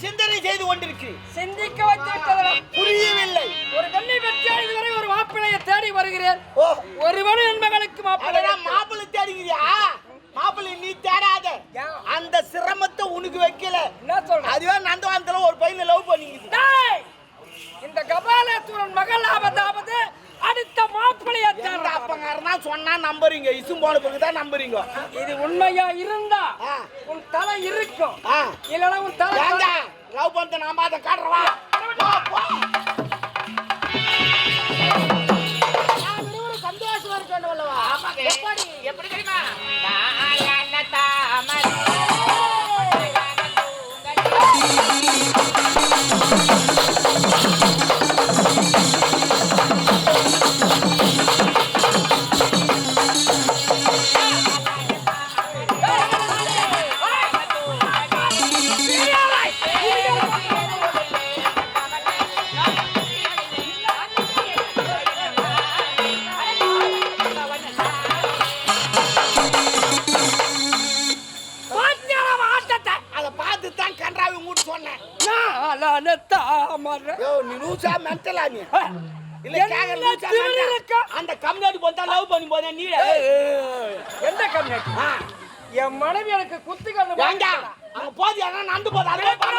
சிந்தனை செய்து கொண்டிருக்கு சிந்திக்க வைத்திருப்பதா புரியவில்லை. ஒரு பெண்ணை பெற்றால் இதுவரை ஒரு மாப்பிள்ளையை தேடி வருகிறேன். ஓ. ஒருவனும் என் மகளுக்கு மாப்பிள்ளை மாப்பிள்ளை தேடிக்கிறியா மாப்பிள்ளை நீ தேடாத? அந்த சிரமத்தை உனக்கு வைக்கல. என்ன சொல்ற? அதுவே நந்தவானத்துல ஒரு பையனை லவ் பண்ணிக்குது. டேய்! இந்த கபாலத்துவன் மகள் ஆபத்தாவது அடுத்த மாப்பிள்ளையை தேடுறான். அப்பங்காரனா சொன்னா நம்புறீங்க? இசும் போன பிறகு தான் நம்புறீங்க. இது உண்மையா இருந்தா. உன் தலை இருக்கும். ஆ. இல்லனா உன் தலை லவ் பண்ண நான் பார்த்த காட்டுறவா சந்தோஷமா இருக்க வேண்டும் அல்லவா எப்படி லூசா மென்டலா நீ இல்ல என்ன கேக்குற லூசா திமிரு mental. இருக்கா? அந்த கம்யூனிட்டி போட்டா லவ் பண்ணி போதே நீ எந்த கம்யூனிட்டி என் மனைவி எனக்கு குத்து கண்ணு வேங்க அங்க போது? ஏன்னா நந்து போது அதே பண்ண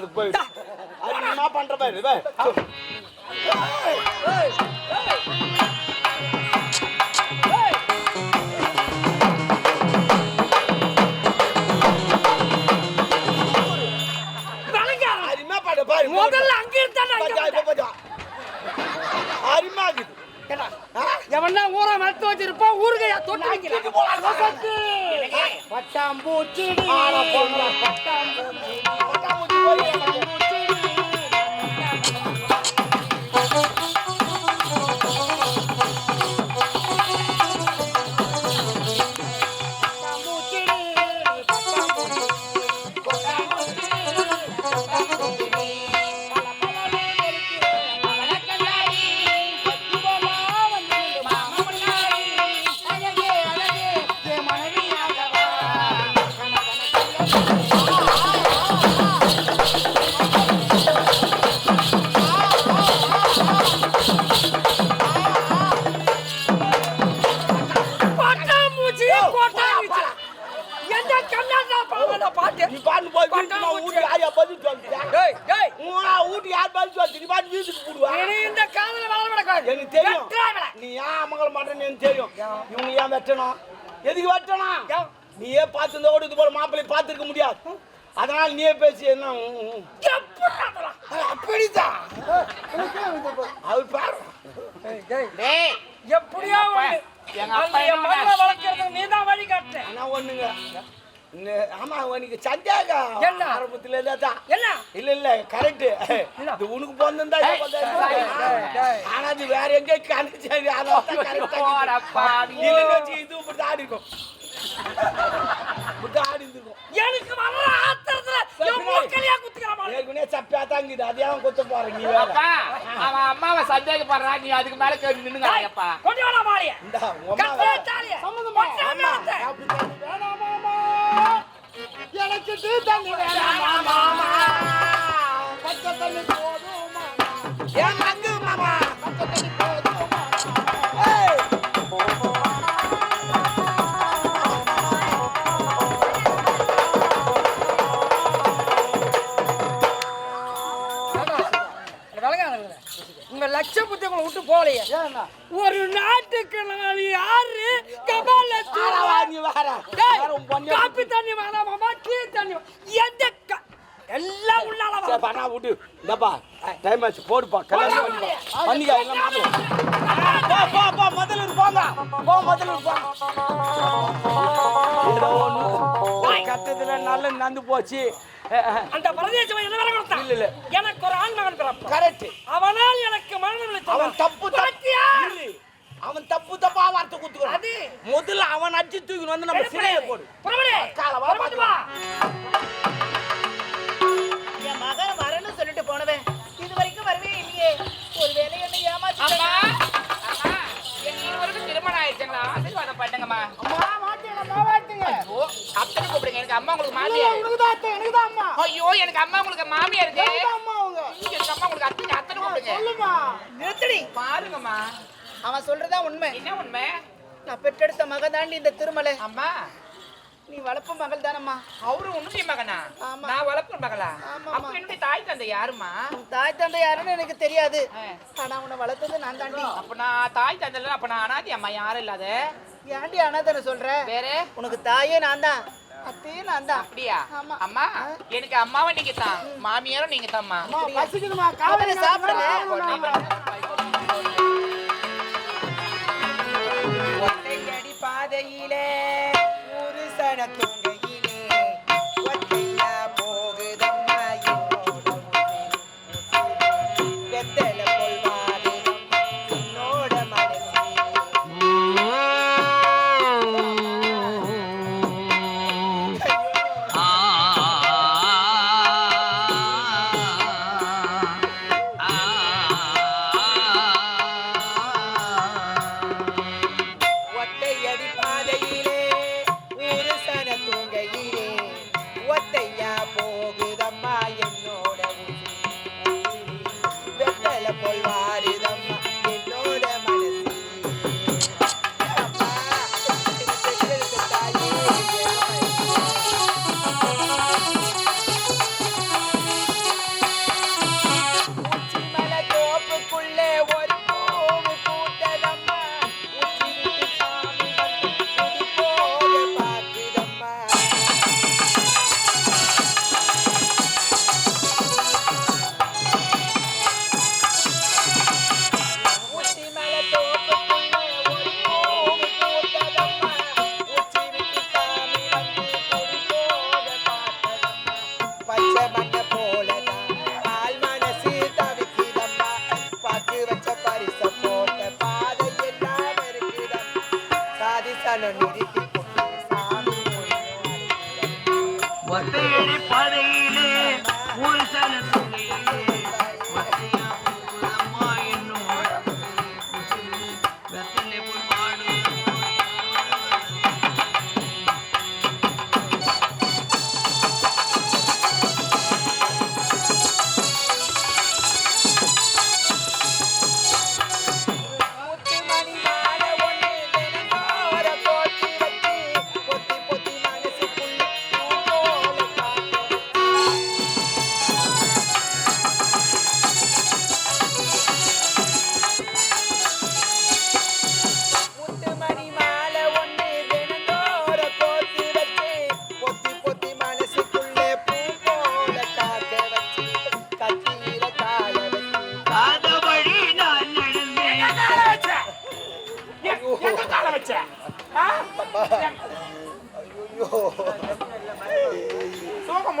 இருந்து சிலம்பாட்டத்துக்கு போயிடு அது நீ என்ன பண்ற பாரு முதல்ல அங்க இருந்தா. ஆ? எவன்னா ஊரை மறுத்து வச்சிருப்பான் ஊறுகாயா தொட்டு வைக்கிறான் பட்டாம்பூச்சி. பட்டாம்பூச்சி. Yeah. எனக்கு தெரியும் இவங்க ஏன் வெட்டணும்? எதுக்கு வெட்டணும்? நீயே பார்த்து இந்த ஓடு இது போல மாப்பிள்ளை பார்த்துருக்க முடியாது. அதனால நீயே பேசி என்ன? அப்படிதான் அவர் பாரு. டேய் எப்படியோ. எங்க அப்பா என்ன வழி காட்டுன. ஆனா ஒண்ணுங்க. ஆமா உனக்கு சந்தேகம். என்ன? ஆரம்பத்துல இருந்தா தான் என்ன? இல்ல இல்ல கரெக்ட் இது உனக்கு டேய். ஆனா அது வேற எங்க கணிச்சு போடா பாவி. இல்லைன்னு வச்சு இது இப்படி ஆடி இருக்கும். ஆடி இருந்திருக்கும். எனக்கு வர்ற ஆத்திரத்துல. ஏற்கனவே சப்பியா தாங்கிது அதே அவன் கொத்த போறேன் நீ வேற. அப்பா அவன் அம்மாவை சந்தேகப்படுறான். நீ அதுக்கு மேல கேட்டு நின்னுங்க. இந்தா, டீ தண்ணி வேணாமாமா? பச்சை தண்ணி போதுமாமா? உங்க லட்ச புத்தி உங்களை விட்டு போகலையே? ஒரு நாட்டுக்கு நாலு யாரு கபால காப்பி தண்ணி வேணாமாமா டீ தண்ணி எந்த க- எல்லாம் உள்ளால பண்ணா விட்டு. இந்தாப்பா, டைம் ஆச்சு, போடுப்பா, கல்யாணம் பண்ணிக்கோ. பண்ணிக்கோ, எல்லாம். போ, போ, போ, முதலூர் போங்க. போ. ஏதோ ஒண்ணு. கட்டத்துல நல்ல நடந்து போச்சு அந்த பிரதேசம் என்ன வேலை கொடுத்தான்? இல்ல, இல்ல. எனக்கு ஒரு ஆண் மகன் பிறப்பான். கரெக்ட் அவனால் எனக்கு மனநிலை அவன் தப்பு பாத்தியா? தப்பு அவன் தப்பு தப்பா வார்த்தை குத்துக்கிறான் அது. முதல்ல அவன் அடிச்சு தூக்கி வந்து நம்ம சிலையை போடு. புறப்படு. காலை வா, புறப்பட்டு வா. என் மகன் வரேன்னு சொல்லிட்டு போனவன் இது வரைக்கும் வரவே இல்லையே. ஒரு வேலை என்ன ஏமாத்தி அம்மா. அம்மா எங்க இருவருக்கும் திருமணம் ஆயிடுச்சுங்களா? ஆசீர்வாதம் பண்ணுங்கம்மா ஐயோ அத்தனை கூப்பிடுங்க. எனக்கு அம்மா உங்களுக்கு ஐயோ எனக்கு அம்மா உங்களுக்கு இருக்கு அம்மா அத்தனை அத்தனை கூப்பிடுங்க. நிறுத்தடி. பாருங்கம்மா. அவன் சொல்றதா உண்மை. என்ன உண்மை? நான் பெற்றெடுத்த மகன் தாண்டி இந்த திருமலை. அம்மா. நீ வளர்ப்பு மகள் தானம்மா. அவரு உன்னுடைய மகனா? ஆமா. நான் வளர்ப்பு மகளா. அப்ப என்னுடைய தாய் தந்தை யாருமா உன் தாய் தந்தை யாருன்னு எனக்கு தெரியாது. ஆனா உன்னை வளர்த்தது நான் தாண்டி. அப்ப நான் தாய் தந்தை இல்ல, அப்ப நான் அனாதி அம்மா யாரும் இல்லாத. ஏன்டி அனாதனை சொல்ற? வேற? உனக்கு தாயே நான் தான் அத்தையும் நான் தான் அப்படியா? ஆமா. அம்மா எனக்கு அம்மாவும் நீங்க தான். மாமியாரும் நீங்க தான்மா. பசிக்குதுமா காவலை சாப்பிடல. ஒத்தையடி பாதையிலே ஒரு சன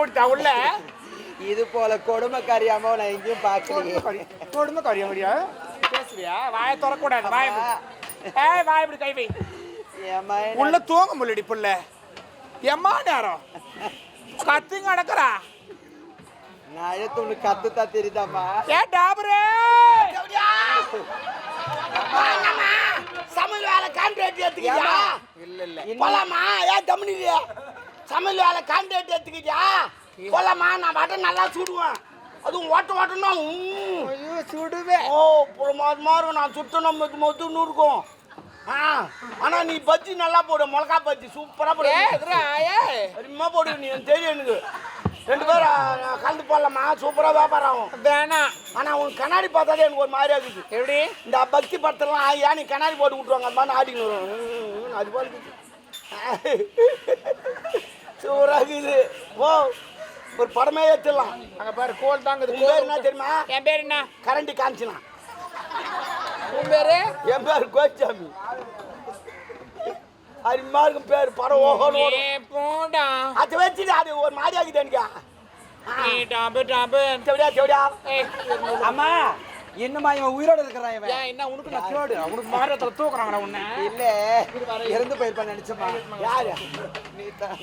முடித்தா உள்ள? இது போல கொடுமைக்காரி அம்மாவை நான் எங்கேயும் பார்க்கலையே. கொடுமை கறிய முடியா? பேசுறியா? வாயை திறக்கூடாது வாய் ஏய் வாய் இப்படி கை வை. உள்ள தூங்க முள்ளடி புள்ள. எம்மா நேரம்? கத்துங்க நடக்கிறா. நான் எழுத்து உனக்கு கத்துத்தா தெரியுதாம்மா? ஏ டாபரே! சமையல் வேலை கான்ட்ராக்ட் எடுத்துக்கியா இல்ல இல்ல. போலாமா? ஏன் தமிழியா சமையல் வேலை கான்ட்ராக்ட் எடுத்துக்கியா போலாமா? நான் வடை நல்லா சுடுவேன். அதுவும் ஓட்ட ஓட்டணும். சுடுவேன். ஓ புறமாது மாறும். நான் சுட்டணும் மொத்து மொத்துன்னு இருக்கும் ஆ ஆனா நீ பஜ்ஜி நல்லா போடு. மிளகா பஜ்ஜி சூப்பரா போடு. அருமையா போடு. நீ தெரியும் எனக்கு. ரெண்டு பேரும் கலந்து போடலாமா? சூப்பரா வியாபாரம். ஆகும் வேணாம் ஆனா உன் கண்ணாடி பார்த்தாலே எனக்கு ஒரு மாதிரியா இருக்குது எப்படி? இந்த பக்தி படத்தெல்லாம் ஏன் நீ கண்ணாடி போட்டு விட்டுருவாங்க? அந்த மாதிரி ஆடின்னு வரும். ம், ம், அது போல இருக்குது இருக்குது ஓ ஒரு படமே ஏற்றிடலாம் அங்க பாரு கோல் தாங்குது உன் பேர் என்ன தெரியுமா? என் பேர் என்ன? கரண்டி காமிச்சினா. உன் பேரு? என் பேர் கோச்சாமி. அருமையா இருக்கும் பேர் படம் ஏ போடா. அதை வச்சுட்டு அது ஒரு செவடியா ஏய் அம்மா. என்னம்மா இவன் உயிரோட இருக்கிறான் இவன்? ஏன் என்ன உனக்கு நான் கேடு. அவனுக்கு மாரத்துல தூக்குறாங்கடா உன்னை. இல்ல இறந்து போயிருப்பான்னு நினைச்சம்மா. யாரு?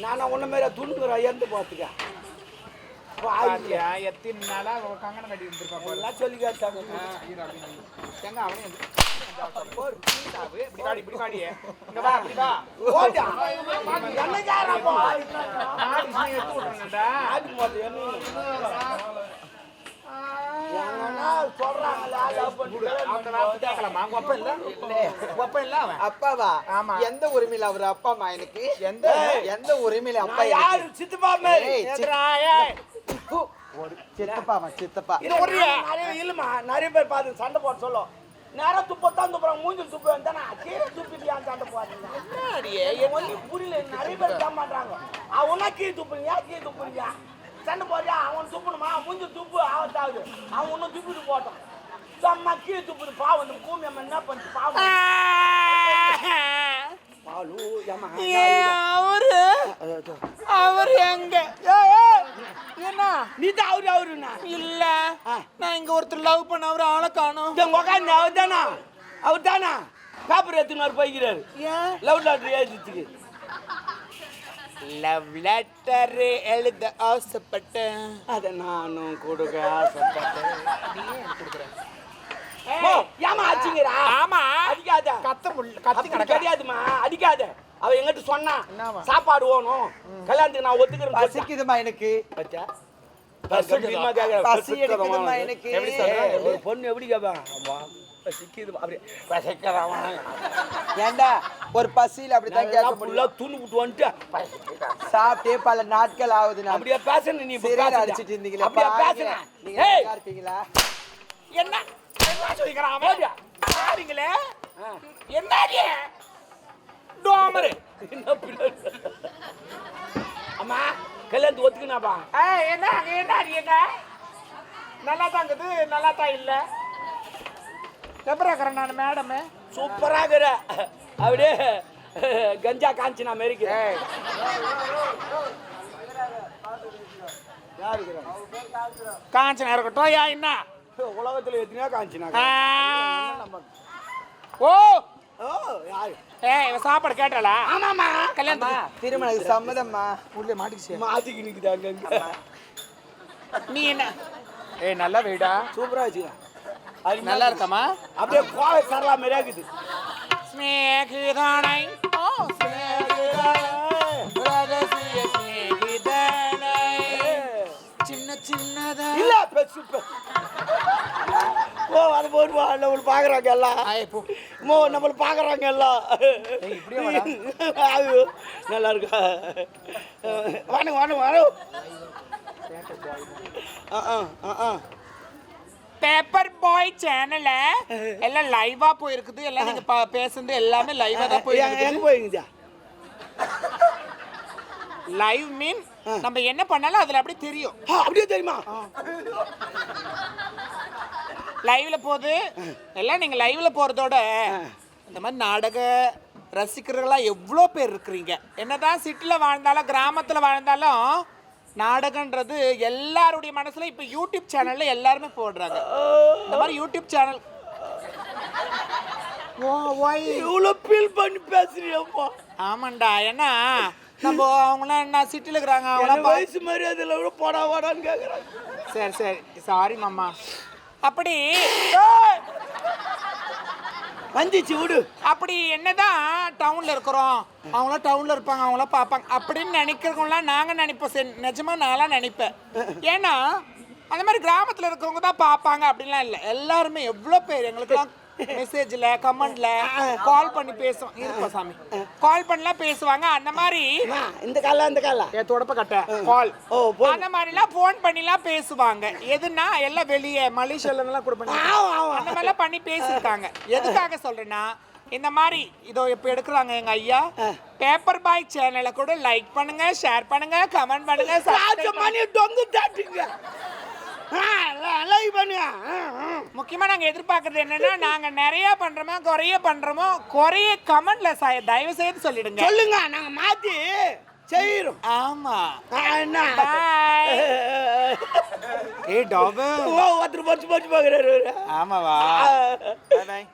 நானா உன்ன மாரி துணுக்குறேன் இறந்து பார்த்துக்க பாத்தியா எத்தனை நாளா கங்கணம் கட்டி இருந்திருப்பா போல எல்லாம் சொல்லி கேட்டாங்க. எங்க அவனே அப்பாவா ஆமா. எந்த உரிமையில அவர் அப்பா அம்மா எனக்கு எந்த? எந்த உரிமையில அப்பா யாரு? எனக்கு சித்தப்பா மாதிரி ஏய், சித்- எதுரா, ஏய். ஒரு சித்தப்பாவா சித்தப்பா. நிறைய இல்லம்மா. நிறைய பேர் பார்த்து சண்டை போட சொல்லும். நேரம் துப்பத்தான் துப்புறாங்க மூஞ்சில் துப்பு வந்தானா கீழே துப்பிட்டியான்னு சண்டை போடுறீங்க புரியல. நிறைய பேர் தான் பண்றாங்க அவனா கீழே துப்புறீங்க கீழே துப்புறீங்க சண்டை போறியா அவன் துப்பணுமா? மூஞ்சி துப்பு ஆவத்தாவது அவன் ஒன்றும் துப்பிட்டு போட்டான். சும்மா கீழே துப்புது. பாவம் இந்த கூமி அம்மா என்ன பண்ணுச்சு? பாவம். பாலு அவரு அவர் எங்க? என்ன? நீ தான் அவரு அவருண்ணா. இல்ல. நான் இங்க ஒருத்தர் லவ் பண்ண அவர் ஆளை காணோம். உக்காந்து அவர் தானா அவர் தானா பேப்பர் எடுத்துனார் போய்க்கிறாரு. ஏன்? லவ் லெட்டர் எழுதிச்சுக்கு லவ் லெட்டர் எழுத ஆசைப்பட்டேன். அதை நானும் கொடுக்க ஆசைப்பட்டேன். ஏம்மா அடிச்சுங்கிறா ஆமா. அடிக்காத. கத்த முடியல கத்தி அடிக்காத. அவ எங்கிட்ட சொன்னா? சாப்பாடு வேணும். கல்யாணத்துக்கு நான் ஒத்துக்கிறேன் பசிக்குதுமா எனக்கு. பச்சா. பசி எடுக்குதுமா எனக்கு. பொண்ணு எப்படி கேப்பா? ஆமா பசிக்குது அப்படியே பசிக்கிறவன் ஏண்டா ஒரு பசியில அப்படித்தான் கேட்க முடியும். ஃபுல்லா தூணு விட்டு வந்துட்டு சாப்பிட்டே பல நாட்கள் ஆகுது நான். அப்படியே பேசணும் நீ சிறையில்? அடிச்சிட்டு இருந்தீங்களே அப்படியே. பேசுறேன் நீங்க இருக்கீங்களா? என்ன? சொல்லிக்கிறான் பாருங்களே. என்னடி? டோமரு என்ன பிள்ளை? அம்மா கல்யாணத்துக்கு ஒத்துக்கினாப்பா? என்ன? அங்க என்ன? நல்லா தாங்குது நல்லா தான் இல்ல. எப்பரா இருக்கிறேன் நான் மேடம் சூப்பரா இருக்கிற. அப்படியே கஞ்சா காஞ்சினா அமெரிக்க யாரு இருக்கிறா? காஞ்சனா இருக்கட்டும் யா என்ன உலகத்துல எத்தனையோ காஞ்சினா. ஓ! ஓ யாரு? ஏய் சாப்பாடு கேட்டாளா? ஆமாமா கல்யாணத்துக்கு. திருமணத்துக்கு சம்மதம்மா? உள்ள மாட்டிக்கிச்சு. மாத்திக்கு நிக்குது அங்க நீ என்ன? ஏய் நல்லா வெயிடா. சூப்பரா வச்சுக்கா அது நல்லா இருக்கமா அப்படியே கோவை சரலா மாதிரியா இருக்குது ஸ்நேகிதானை ஓ ரகசிய ஸ்நேகிதானை சின்ன சின்னதா. இல்ல பெருசு ஓ அது போடுவா நம்மள பாக்குறாங்க எல்லாம்? மோ நம்மள பாக்குறாங்க எல்லாம். ஐயோ, நல்லா இருக்கா? வாங்க வாங்க வாங்க. ஆ ஆ ஆ ஆ. பேப்பர் பாய் சேனல்ல எல்லாம் லைவா போயிருக்குது. எல்லாம் நீங்க பா- பேசுனது எல்லாமே லைவா தான் போயிருக்குது. போயிருந்தா லைவ் மீன் நம்ம என்ன பண்ணாலும் அதுல அப்படியே தெரியும். அப்படியே தெரியுமா? லைவ்ல போகுது எல்லாம் நீங்க லைவ்ல போறதோட இந்த மாதிரி நாடக ரசிகர்களாக எவ்வளோ பேர் இருக்கிறீங்க? என்னதான் சிட்டியில் வாழ்ந்தாலும் கிராமத்தில் வாழ்ந்தாலும் நாடகன்றது எல்லாருடைய மனசுல இப்போ யூடியூப் சேனல்ல எல்லாருமே போடுறாங்க. இந்த மாதிரி யூடியூப் சேனல் ஓ ஒய் இவ்வளோ ஃபீல் பண்ணி பேசுறியம்மா. ஆமாண்டா ஏன்னா நம்ம அவங்களாம் என்ன சிட்டியில் இருக்கிறாங்க அவங்களாம் வயசு மரியாதையில் கூட போடா வாடான்னு கேட்குறாங்க சரி சரி. சாரி மாமா. அப்படி வந்துச்சு விடு. அப்படி என்னதான் டவுன்ல இருக்கிறோம். அவங்களாம் டவுன்ல இருப்பாங்க அவங்களாம் பார்ப்பாங்க. அப்படின்னு நினைக்கிறவங்களாம் நாங்க நினைப்போம். சரி நிஜமா நான்லாம் நினைப்பேன். ஏன்னா அந்த மாதிரி கிராமத்துல இருக்கிறவங்க தான் பார்ப்பாங்க அப்படின்லாம் இல்லை. எல்லாருமே எவ்வளோ பேர் எங்களுக்குலாம் மெசேஜ்ல கமெண்ட்ல கால் பண்ணி பேசுவோம். இருப்பா சாமி. கால் பண்ணலாம் பேசுவாங்க அந்த மாதிரி. இந்த கால அந்த கால தொடப்ப கட்ட கால் ஓ. அந்த மாதிரிலாம் ஃபோன் பண்ணிலாம் பேசுவாங்க. எதுனா எல்லாம் வெளியே மலேசியாலாம் கூட பண்ணி. அந்த மாதிரிலாம் பண்ணி பேசியிருக்காங்க எதுக்காக சொல்றேன்னா இந்த மாதிரி இதோ இப்போ எடுக்கிறாங்க எங்க ஐயா. பேப்பர் பாய் சேனலை கூட லைக் பண்ணுங்க ஷேர் பண்ணுங்க கமெண்ட் பண்ணுங்க. ராஜமணி தொங்கு தாட்டுங்க. லைக் பண்ணுங்க ஆ, ஆ. முக்கியமா நாங்க எதிர்பார்க்கறது என்னன்னா நாங்க நிறைய பண்றோமோ குறைய பண்றோமோ குறைய கமெண்ட்ல தயவு செய்து சொல்லிடுங்க. சொல்லுங்க நாங்க மாத்தி செய்யறோம் ஆமா. என்ன? ஏய் டாபு. ஓ, ஒருத்தர் பறிச்சு பறிச்சு பாக்குறாரு ஆமாவா? பாய்